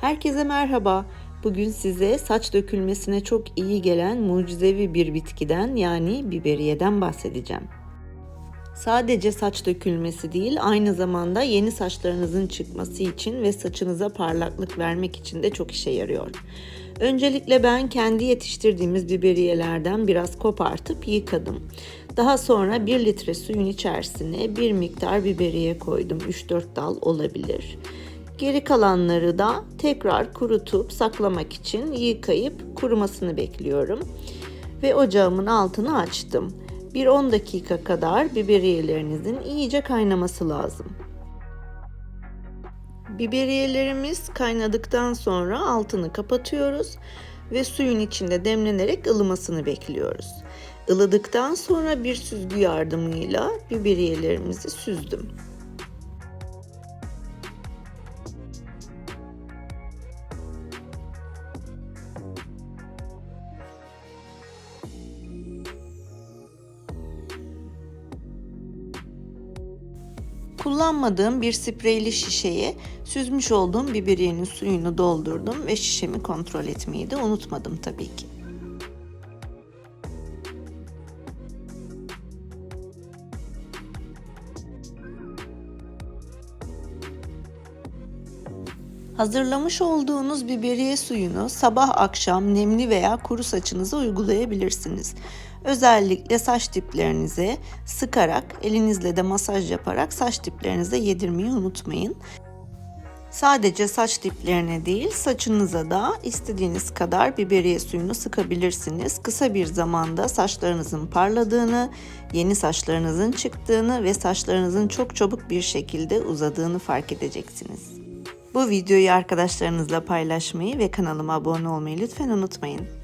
Herkese merhaba. Bugün size saç dökülmesine çok iyi gelen mucizevi bir bitkiden yani biberiyeden bahsedeceğim. Sadece saç dökülmesi değil, aynı zamanda yeni saçlarınızın çıkması için ve saçınıza parlaklık vermek için de çok işe yarıyor. Öncelikle ben kendi yetiştirdiğimiz biberiyelerden biraz kopartıp yıkadım. Daha sonra 1 litre suyun içerisine bir miktar biberiye koydum. 3-4 dal olabilir. Geri kalanları da tekrar kurutup saklamak için yıkayıp kurumasını bekliyorum. Ve ocağımın altını açtım. Bir 10 dakika kadar biberiyelerinizin iyice kaynaması lazım. Biberiyelerimiz kaynadıktan sonra altını kapatıyoruz ve suyun içinde demlenerek ılımasını bekliyoruz. Ilıdıktan sonra bir süzgü yardımıyla biberiyelerimizi süzdüm. Kullanmadığım bir spreyli şişeye süzmüş olduğum biberiyenin suyunu doldurdum ve şişemi kontrol etmeyi de unutmadım tabii ki. Hazırlamış olduğunuz biberiye suyunu sabah akşam nemli veya kuru saçınıza uygulayabilirsiniz. Özellikle saç diplerinize sıkarak elinizle de masaj yaparak saç diplerinize yedirmeyi unutmayın. Sadece saç diplerine değil saçınıza da istediğiniz kadar biberiye suyunu sıkabilirsiniz. Kısa bir zamanda saçlarınızın parladığını, yeni saçlarınızın çıktığını ve saçlarınızın çok çabuk bir şekilde uzadığını fark edeceksiniz. Bu videoyu arkadaşlarınızla paylaşmayı ve kanalıma abone olmayı lütfen unutmayın.